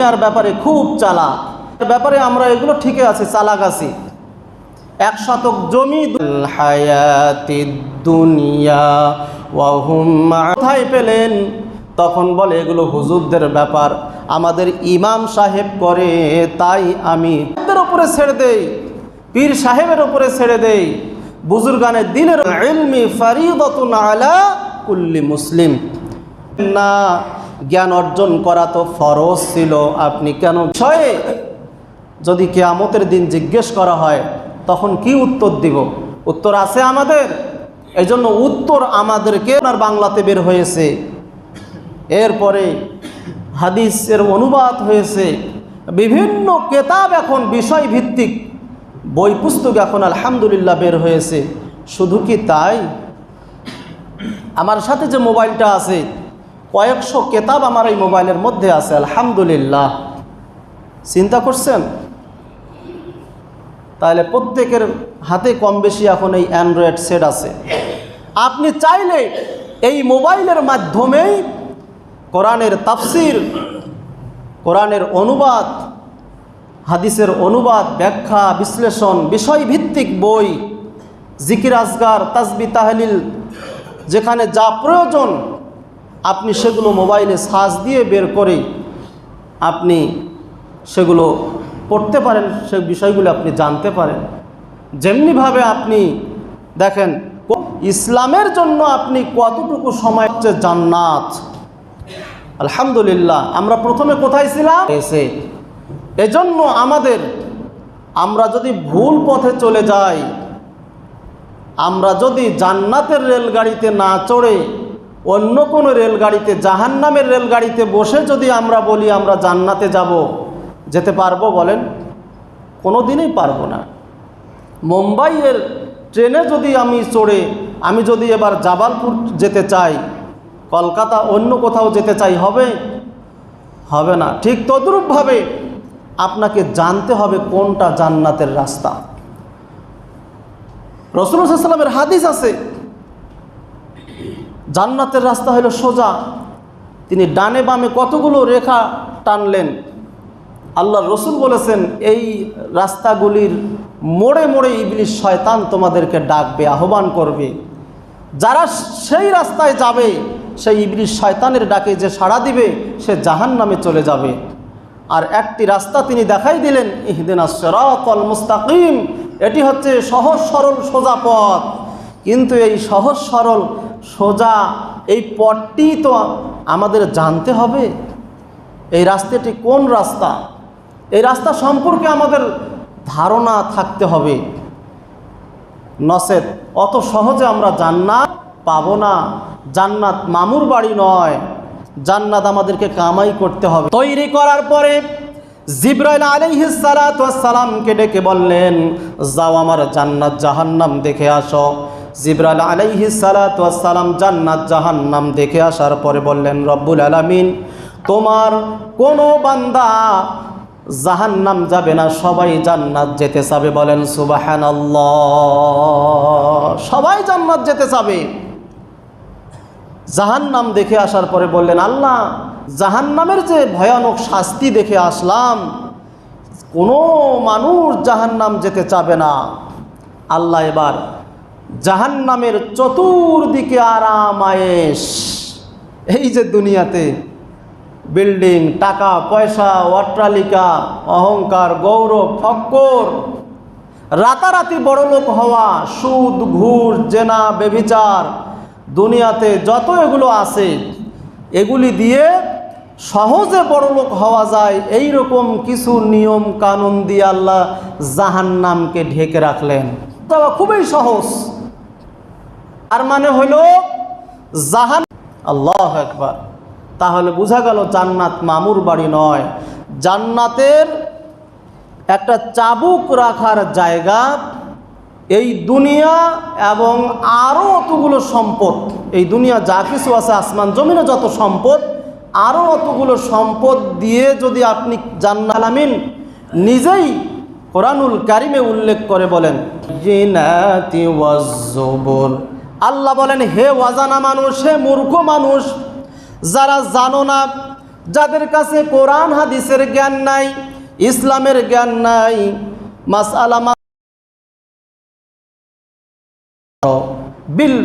দুনিয়ার ব্যাপারে খুব চালাক। ব্যাপারে আমরা এগুলো ঠিকই আছে চালাক আছি। এক শতক জমি হায়াতি দুনিয়া কোথায় পেলেন? তখন বলে এগুলো হুজুরদের ব্যাপার। আমাদের ইমাম সাহেব করে তাই আমি এদের উপরে ছেড়ে দেই পীর সাহেবের উপরে ছেড়ে দেই। বুজুর্গানের দিনের ইলমি ফারিদতুন আলা কুল্লি মুসলিম। না জ্ঞান অর্জন করা তো ফরজ ছিল। আপনি কেন বিষয়ে যদি কেয়ামতের দিন জিজ্ঞেস করা হয়, তখন কি উত্তর দিব? উত্তর আছে আমাদের। এই জন্য উত্তর আমাদেরকে আপনার বাংলাতে বের হয়েছে। এরপরে হাদিসের অনুবাদ হয়েছে। বিভিন্ন কেতাব এখন বিষয় ভিত্তিক বই পুস্তক এখন আলহামদুলিল্লাহ বের হয়েছে। শুধু কি তাই? আমার সাথে যে মোবাইলটা আছে কয়েকশো কেতাব আমার এই মোবাইলের মধ্যে আছে, আলহামদুলিল্লাহ। চিন্তা করছেন? তাহলে প্রত্যেকের হাতে কম বেশি এখন এই অ্যান্ড্রয়েড সেট আছে। আপনি চাইলে এই মোবাইলের মাধ্যমেই কোরআনের তাফসির, কোরআনের অনুবাদ, হাদিসের অনুবাদ, ব্যাখ্যা, বিশ্লেষণ, বিষয়ভিত্তিক বই, জিকির আজগার তাজবি তাহলিল, যেখানে যা প্রয়োজন আপনি সেগুলো মোবাইলে সার্চ দিয়ে বের করে আপনি সেগুলো পড়তে পারেন, সে বিষয়গুলো আপনি জানতে পারেন। যেমনিভাবে আপনি দেখেন, ইসলামের জন্য আপনি কতটুকু সময় হচ্ছে জান্নাত। আলহামদুলিল্লাহ, আমরা প্রথমে কোথায় ছিলাম? এসে। এজন্য আমাদের, আমরা যদি ভুল পথে চলে যাই, আমরা যদি জান্নাতের রেলগাড়িতে না চড়ে অন্য কোনো রেলগাড়িতে, জাহান্নামের রেলগাড়িতে বসে যদি আমরা বলি আমরা জান্নাতে যাব, যেতে পারব বলেন? কোনো দিনই পারব না। মুম্বাইয়ের ট্রেনে যদি আমি চড়ে, আমি যদি এবার জাবালপুর যেতে চাই, কলকাতা অন্য কোথাও যেতে চাই, হবে? হবে না। ঠিক তদ্রূপভাবে আপনাকে জানতে হবে কোনটা জান্নাতের রাস্তা। রসুলামের হাদিস আছে জান্নাতের রাস্তা হলো সোজা। তিনি ডানে বামে কতগুলো রেখা টানলেন। আল্লাহ রসুল বলেছেন, এই রাস্তাগুলির মোড়ে মোড়ে ইবলিশ শয়তান তোমাদেরকে ডাকবে, আহ্বান করবে। যারা সেই রাস্তায় যাবে, সেই ইবলিশ শয়তানের ডাকে যে সাড়া দিবে, সে জাহান নামে চলে যাবে। আর একটি রাস্তা তিনি দেখাই দিলেন, ইহদিন সরাতল মুস্তাকিম। এটি হচ্ছে সহজ সরল সোজা পথ। কিন্তু এই সহজ সরল সোজা এই পথটি তো আমাদের জানতে হবে। এই রাস্তাটি কোন রাস্তা? এই রাস্তা সম্পর্কে আমাদের ধারণা থাকতে হবে। নসেদ অত সহজে আমরা জান্নাত পাবো না। জান্নাত মামুর বাড়ি নয়। জান্নাত আমাদেরকে কামাই করতে হবে। তৈরি করার পরে জিব্রাইল আলাইহিসালামকে ডেকে বললেন, যাও আমার জান্নাত জাহান্নাম দেখে আসো। জিব্রাইল আলাইহিসালাম জান্নাত জাহান্নাম দেখে আসার পরে বললেন, রব্বুল আলামিন, তোমার কোনো বান্দা জাহান্নাম যাবে না, সবাই জান্নাত যেতে চাবে। বলেন সুবাহান সবাই জান্নাত যেতে চাবে। জাহান্নাম দেখে আসার পরে বললেন, আল্লাহ, জাহান্নামের যে ভয়ানক শাস্তি দেখে আসলাম, কোনো মানুষ জাহান্নাম যেতে চাবে না। আল্লাহ এবার জাহান্নামের চতুর্দিকে আরাম আয়েস এই যে দুনিয়াতে বিল্ডিং, টাকা, পয়সা, অট্টালিকা, অহংকার, গৌরব, ফক্কর, রাতারাতি বড়লোক হওয়া, সুদ, ঘুষ, জেনা বেবিচার দুনিয়াতে যত এগুলো আছে, এগুলি দিয়ে সহজে বড়লোক হওয়া যায়। এই রকম কিছু নিয়ম কানুন দিয়ে আল্লাহ জাহান্নামকে ঢেকে রাখলেন। খুবই সহজ। আর মানে হইল জাহান আল্লাহ একবার তাহলে বোঝা গেল জান্নাত মামুর বাড়ি নয়। জান্নাতের একটা চাবুক রাখার জায়গা এই দুনিয়া এবং আরও অতগুলো সম্পদ। এই দুনিয়া যা কিছু আছে, আসমান জমিনে যত সম্পদ আরও অতগুলো সম্পদ দিয়ে যদি আপনি জান্নালামিন নিজেই কোরআনুল কারিমে উল্লেখ করে বলেন জিনাতি ওয়াজ্জুবুর। আল্লাহ বলেন, হে ওয়াজানা মানুষ, হে মূর্খ মানুষ, যারা জানো না, যাদের কাছে কোরআন, হাদিসের জ্ঞান নাই, ইসলামের জ্ঞান নাই মাসালা বিল,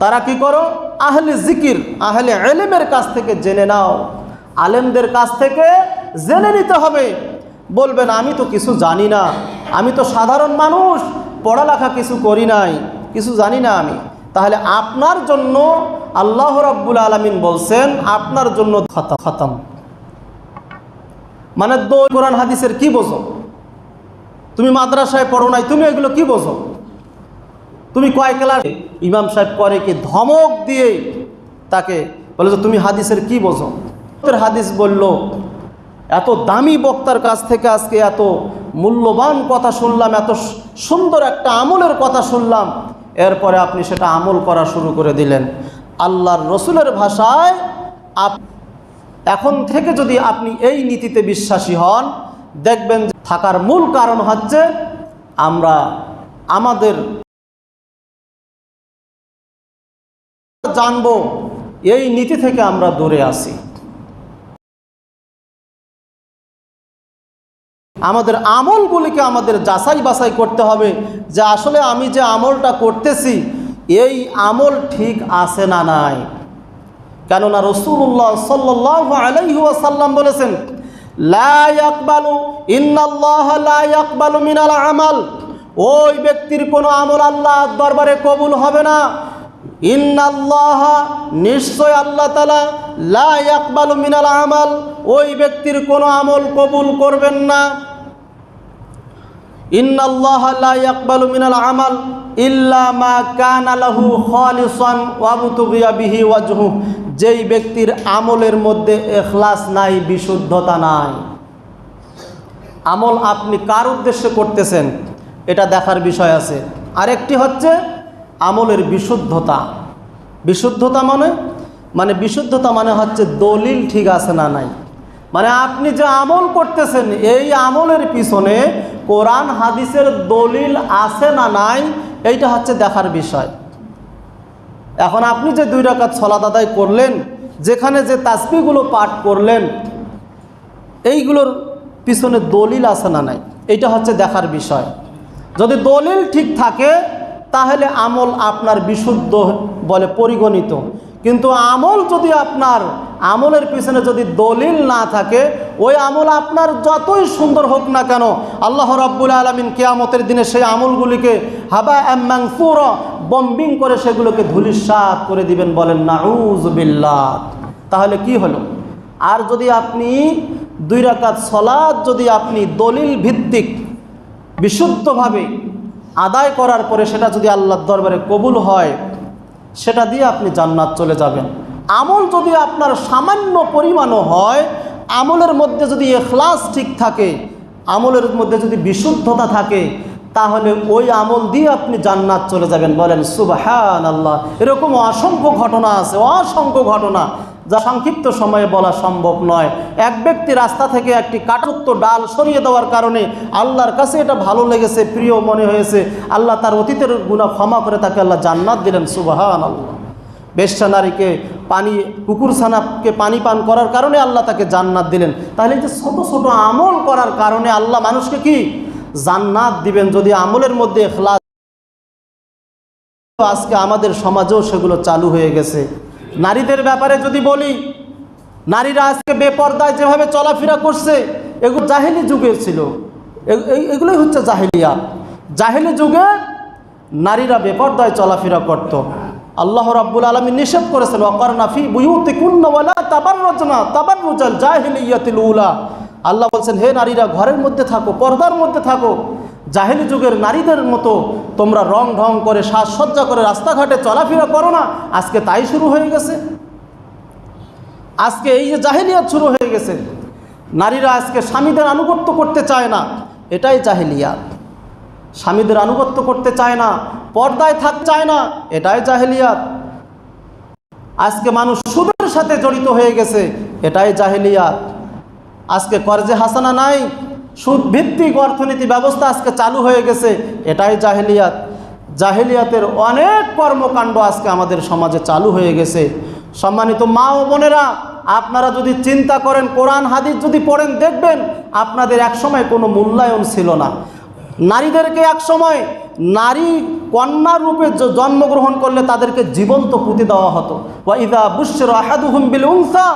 তারা কি করো? আহলে জিকির, আহলে এলেমের কাছ থেকে জেনে নাও। আলেমদের কাছ থেকে জেনে নিতে হবে। বলবেন, আমি তো কিছু জানি না। আমি তো সাধারণ মানুষ, পড়ালেখা কিছু করি নাই। কিছু জানি না আমি। তাহলে আপনার জন্য আল্লাহ রাব্বুল আলমিন বলছেন, আপনার জন্য খতম। মানে দো কোরআন, হাদিসের কি বোঝো? তুমি মাদ্রাসায় পড়ো নাই, তুমি এগুলো কি বোঝো? তুমি কয় ক্লাস? ইমাম সাহেব করে কি ধমক দিয়ে তাকে বলে যে, তুমি হাদিসের কি বোঝো? তোর হাদিস বলল, এত দামি বক্তার কাছ থেকে আজকে এত মূল্যবান কথা শুনলাম, এত সুন্দর একটা আমলের কথা শুনলাম এরপরে আপনি সেটা আমল করা শুরু করে দিলেন। আল্লাহর রসুলের ভাষায় আপ, এখন থেকে যদি আপনি এই নীতিতে বিশ্বাসী হন, দেখবেন থাকার মূল কারণ হচ্ছে আমরা আমাদের জানব, এই নীতি থেকে আমরা দূরে আসি আমাদের আমলগুলিকে আমাদের যাচাই বাছাই করতে হবে যে আসলে আমি যে আমলটা করতেছি, এই আমল ঠিক আছে না নাই। কেননা রসুল্লাহ সাল্লাহ আলাইসাল্লাম বলেছেন আমাল। ওই ব্যক্তির কোনো আমল আল্লাহ দরবারে কবুল হবে না। ইন্নাল্লাহ, নিশ্চয় আল্লাহ তালা লাকবালু মিনাল আমাল, ওই ব্যক্তির কোনো আমল কবুল করবেন না। ইন্নাল্লাহ লা ইল্লা মা যেই ব্যক্তির আমলের মধ্যে এখলাস নাই, বিশুদ্ধতা নাই। আমল আপনি কার উদ্দেশ্যে করতেছেন, এটা দেখার বিষয় আছে। আরেকটি হচ্ছে আমলের বিশুদ্ধতা। বিশুদ্ধতা মানে মানে বিশুদ্ধতা মানে হচ্ছে দলিল ঠিক আছে না নাই। মানে আপনি যে আমল করতেছেন, এই আমলের পিছনে কোরআন, হাদিসের দলিল আছে না নাই, এইটা হচ্ছে দেখার বিষয়। এখন আপনি যে দুই রাকাত ছলাদ আদায় করলেন, যেখানে যে তাসবিগুলো পাঠ করলেন, এইগুলোর পিছনে দলিল আছে না নাই, এইটা হচ্ছে দেখার বিষয়। যদি দলিল ঠিক থাকে, তাহলে আমল আপনার বিশুদ্ধ বলে পরিগণিত। কিন্তু আমল যদি আপনার আমলের পিছনে যদি দলিল না থাকে, ওই আমল আপনার যতই সুন্দর হোক না কেন, আল্লাহ রাব্বুল আলমিন কেয়ামতের দিনে সেই আমলগুলিকে হাবা এম্যাংফুর বম্বিং করে সেগুলোকে ধুলিসাত করে দিবেন, বলেন নাউজবিল্লাহ তাহলে কি হলো? আর যদি আপনি দুই রাকাত সলাদ যদি আপনি দলিল ভিত্তিক বিশুদ্ধভাবে আদায় করার পরে সেটা যদি আল্লাহর দরবারে কবুল হয় সেটা দিয়ে আপনি জান্নাত চলে যাবেন। আমল যদি আপনার সামান্য পরিমাণও হয়, আমলের মধ্যে যদি এখলাস ঠিক থাকে, আমলের মধ্যে যদি বিশুদ্ধতা থাকে, তাহলে ওই আমল দিয়ে আপনি জান্নাত চলে যাবেন। বলেন সুবাহান আল্লাহ এরকম অসংখ্য ঘটনা আছে, অসংখ্য ঘটনা। যা সংক্ষিপ্ত সময়ে বলা সম্ভব নয়। এক ব্যক্তি রাস্তা থেকে একটি কাটুক্ত ডাল সরিয়ে দেওয়ার কারণে আল্লাহর কাছে এটা ভালো লেগেছে, প্রিয় মনে হয়েছে। আল্লাহ তার অতীতের গুণা ক্ষমা করে তাকে আল্লাহ জান্নাত দিলেন সুবাহান আল্লাহ বেশ্যা নারীকে পানি, কুকুর ছানাকে পানি পান করার কারণে আল্লাহ তাকে জান্নাত দিলেন। তাহলে যে ছোট ছোট আমল করার কারণে আল্লাহ মানুষকে কি? জান্নাত দিবেন। যদি আমলের মধ্যে আজকে আমাদের সমাজেও সেগুলো চালু হয়ে গেছে। নারীদের ব্যাপারে যদি বলি, নারীরা আজকে বেপর্দায় যেভাবে চলাফেরা করছে, এগুলো জাহেলি যুগে ছিল। এগুলোই হচ্ছে জাহেলিয়া। জাহেলি যুগে নারীরা বেপর্দায় চলাফেরা করত। আল্লাহ রাব্বুল আলমী নিষেধ করেছেন অকর নাফি বুয়ুতি কুন্নওয়ালা তাবার রচনা তাবার রুজাল জাহিলিয়াতিল উলা। আল্লাহ বলছেন, হে নারীরা, ঘরের মধ্যে থাকো, পর্দার মধ্যে থাকো জাহেলি যুগের নারীদের মতো তোমরা রং ঢং করে, সাজসজ্জা করে, রাস্তাঘাটে চলাফেরা করো না। আজকে তাই শুরু হয়ে গেছে। আজকে এই যে জাহেলিয়াত শুরু হয়ে গেছে। নারীরা আজকে স্বামীদের আনুগত্য করতে চায় না। এটাই জাহেলিয়াত। স্বামীদের আনুগত্য করতে চায় না, পর্দায় থাক চায় না, এটাই জাহেলিয়াত। আজকে মানুষ সুদের সাথে জড়িত হয়ে গেছে, এটাই জাহেলিয়াত। আজকে কর্জে হাসানা নাই সুদ ভিত্তিক অর্থনীতি ব্যবস্থা আজকে চালু হয়ে গেছে, এটাই জাহেলিয়াত। জাহেলিয়াতের অনেক কর্মকাণ্ড আজকে আমাদের সমাজে চালু হয়ে গেছে। সম্মানিত মা ও বোনেরা, আপনারা যদি চিন্তা করেন, কোরআন, হাদিস যদি পড়েন, দেখবেন আপনাদের একসময় কোনো মূল্যায়ন ছিল না। নারীদেরকে একসময় নারী কন্যা রূপে জন্মগ্রহণ করলে তাদেরকে জীবন্ত পুঁতি দেওয়া হতো। বুশ্বর আহাদুহুম বিল উনসা,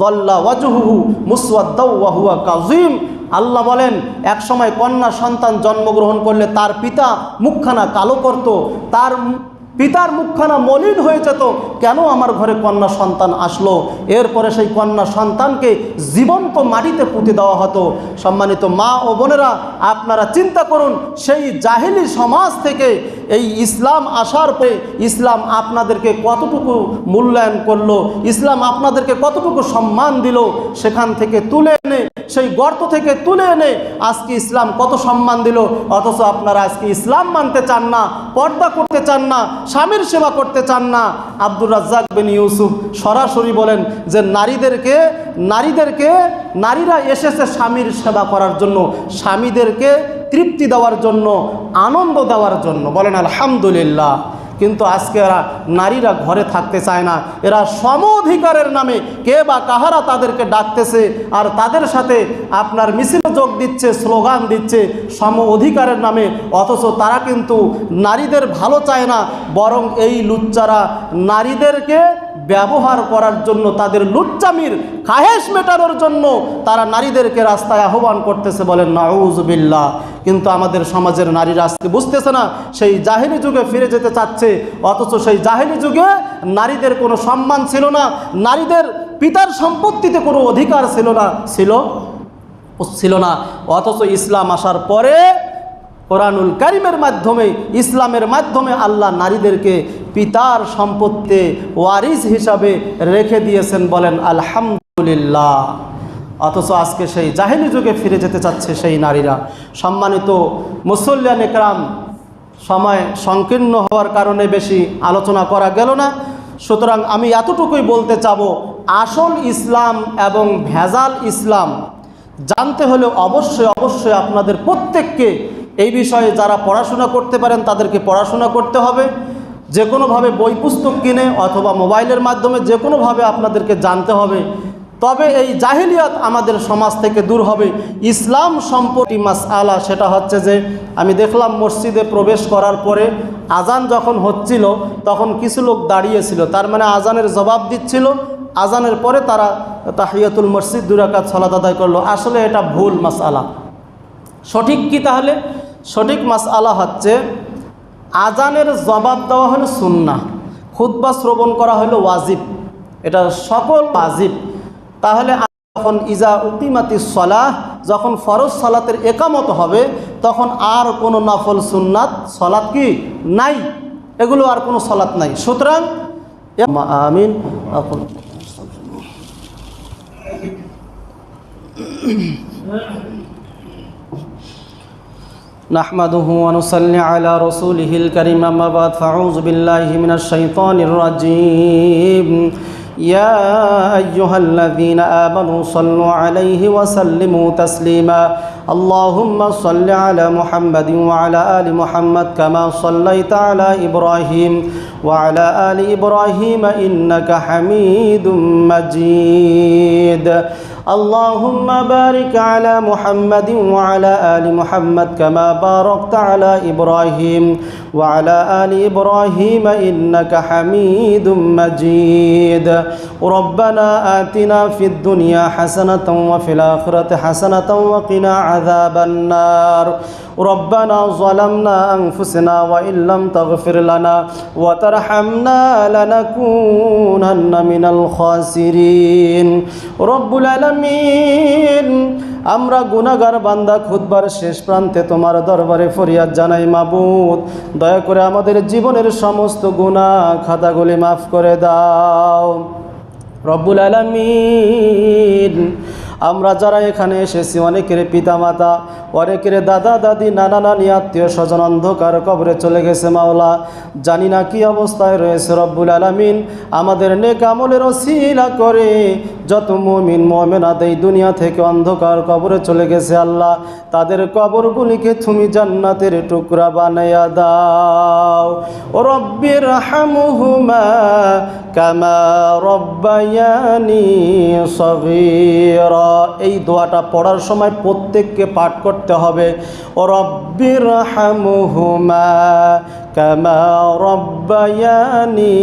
যল্লা ওয়াজহুহু মুসওয়াদ্দাউ ওয়া হুয়া কাযিম। আল্লাহ বলেন এক সময় কন্যা সন্তান জন্মগ্রহণ করলে তার পিতা মুখখানা কালো করত তার পিতার মুখখানা মলিন হয়ে যেত, কেন আমার ঘরে কন্যা সন্তান আসলো? এরপরে সেই কন্যা সন্তানকে জীবন্ত মাটিতে পুঁতে দেওয়া হতো। সম্মানিত মা ও বোনেরা, আপনারা চিন্তা করুন, সেই জাহিলি সমাজ থেকে এই ইসলাম আসার পরে ইসলাম আপনাদেরকে কতটুকু মূল্যায়ন করল, ইসলাম আপনাদেরকে কতটুকু সম্মান দিল, সেখান থেকে তুলে এনে, সেই গর্ত থেকে তুলে এনে আজকে ইসলাম কত সম্মান দিল, অথচ আপনারা আজকে ইসলাম মানতে চান না, পর্দা করতে চান না স্বামীর সেবা করতে চান না। আব্দুর রাজ্জাক বিন ইউসুফ সরাসরি বলেন যে নারীদেরকে নারীদেরকে, নারীরা এসেছে স্বামীর সেবা করার জন্য, স্বামীদেরকে তৃপ্তি দেওয়ার জন্য, আনন্দ দেওয়ার জন্য। বলেন আলহামদুলিল্লাহ। কিন্তু আজকে এরা নারীরা ঘরে থাকতে চায় না। এরা সম অধিকারের নামে কে বা কাহারা তাদেরকে ডাকতেছে আর তাদের সাথে আপনার মিছিল যোগ দিচ্ছে, স্লোগান দিচ্ছে সম অধিকারের নামে। অথচ তারা কিন্তু নারীদের ভালো চায় না, বরং এই লুচ্চারা নারীদেরকে ব্যবহার করার জন্য তাদের লুচ্চামির, খাহেশ মেটানোর জন্য তারা নারীদেরকে রাস্তায় আহ্বান করতেছে, বলেন নাউজবিল্লা কিন্তু আমাদের সমাজের নারীরা আজকে বুঝতেছে না, সেই জাহিলি যুগে ফিরে যেতে চাচ্ছে, অথচ সেই জাহিলি যুগে নারীদের কোনো সম্মান ছিল না, নারীদের পিতার সম্পত্তিতে কোনো অধিকার ছিল না, ছিল ছিল না, অথচ ইসলাম আসার পরে কোরআনুল কারিমের মাধ্যমে, ইসলামের মাধ্যমে আল্লাহ নারীদেরকে পিতার সম্পত্তি ওয়ারিস হিসাবে রেখে দিয়েছেন বলেন, আলহামদুলিল্লাহ। অথচ আজকে সেই জাহিলি যুগে ফিরে যেতে চাচ্ছে সেই নারীরা। সম্মানিত মুসল্লিয়ান একরাম, সময় সংকীর্ণ হওয়ার কারণে বেশি আলোচনা করা গেল না। সুতরাং আমি এতটুকুই বলতে চাব, আসল ইসলাম এবং ভেজাল ইসলাম জানতে হলে অবশ্যই অবশ্যই আপনাদের প্রত্যেককে এই বিষয়ে যারা পড়াশোনা করতে পারেন, তাদেরকে পড়াশোনা করতে হবে। যে কোনোভাবে বই পুস্তক কিনে অথবা মোবাইলের মাধ্যমে যে কোনোভাবে আপনাদেরকে জানতে হবে। তবে এই জাহিলিয়াত আমাদের সমাজ থেকে দূর হবে। ইসলাম সম্পর্কে মাস আলা সেটা হচ্ছে যে, আমি দেখলাম মসজিদে প্রবেশ করার পরে আজান যখন হচ্ছিল, তখন কিছু লোক দাঁড়িয়েছিল। তার মানে আজানের জবাব দিচ্ছিল। আজানের পরে তারা তাহিয়াতুল মসজিদ দুরাকাত সলাত আদায় করল। আসলে এটা ভুল মাস আলা সঠিক কি তাহলে? সঠিক মাস আলা হচ্ছে আজানের জবাব দেওয়া হলো সুন্না খুদ্া শ্রবণ করা হলো ওয়াজিব এটা সকল ওয়াজিব তাহলে যখন ইজা উকিমাতি সলাহ যখন ফরজ সালাতের একামত হবে তখন আর কোনো নফল সুন্নাত সলাৎ কি নাই এগুলো আর কোনো সলাৎ নাই সুতরাং আমিন نحمده ونصلي على رسوله الكريم أما بعد فأعوذ بالله من الشيطان الرجيم يا أيها الذين آمنوا صلوا عليه وسلموا تسليما اللهم صل على محمد وعلى آل محمد كما صليت على إبراهيم وعلى آل إبراهيم إنك حميد مجيد اللهم بارك على محمد وعلى آل محمد كما باركت على إبراهيم وعلى آل إبراهيم إنك حميد مجيد. ربنا آتنا في الدنيا حسنة وفي الآخرة حسنة وقنا عذاب النار. ربنا ظلمنا أنفسنا وإن لم تغفر لنا وترحمنا لنكونن من الخاسرين. رب العالمين আমরা গুনাগার বান্দা খুদবার শেষ প্রান্তে তোমার দরবারে ফরিয়াদ জানাই, মাবুদ। দয়া করে আমাদের জীবনের সমস্ত গুণা খাতাগুলি মাফ করে দাও। রব্বুল আলমিন। আমরা যারা এখানে এসেছি, অনেকের পিতামাতা, অনেকের দাদা, দাদি, নানা, নানি, আত্মীয় স্বজন অন্ধকার কবরে চলে গেছে মাওলা। জানি না কি অবস্থায় রয়েছে রব্বুল আলমিন। আমাদের নেক আমলের অশিলা করে যত মমিন, মমেনাত এই দুনিয়া থেকে অন্ধকার কবরে চলে গেছে আল্লাহ। তাদের কবরগুলিকে তুমি জান্নাতের টুকরা বানাইয়া দাও। রব্বির হামুহুমা এই দোয়াটা পড়ার সময় প্রত্যেককে পাঠ করতে হবে। ও রব্বির হামুহুমা কামা রব্বায়ানি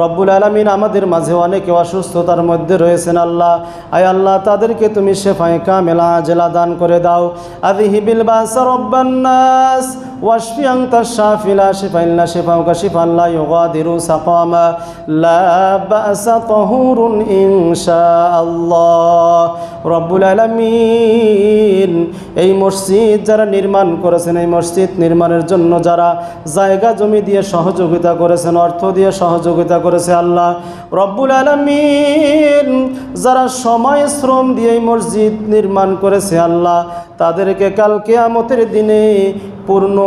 রব্বুল আলমিন আমাদের মাঝে অনেকে অসুস্থতার মধ্যে রয়েছেন আল্লাহ। আয় আল্লাহ, তাদেরকে তুমি শেফাই কামেলা জেলা দান করে দাও। আদি হিবিল বাস রব্বান্নাস ওয়াশফি আংতা শাফিলা শেফাইল্লা শেফাউকা শিফা لا يغادر سقاما لا بأس طهور إن شاء الله. রব্বুল আলমিন। এই মসজিদ যারা নির্মাণ করেছেন, এই মসজিদ নির্মাণের জন্য যারা জায়গা জমি দিয়ে সহযোগিতা করেছেন, অর্থ দিয়ে সহযোগিতা করেছে আল্লাহ। রব্বুল আলমিন যারা সময়, শ্রম দিয়ে এই মসজিদ নির্মাণ করেছে আল্লাহ, তাদেরকে কাল কেয়ামতের দিনে পূর্ণ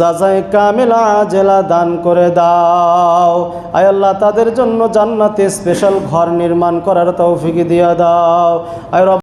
যাজায় কামেলা জেলা দান করে দাও। আয় আল্লাহ, তাদের জন্য জান্নাতে স্পেশাল ঘর নির্মাণ করার তৌফিক দিয়ে দাও।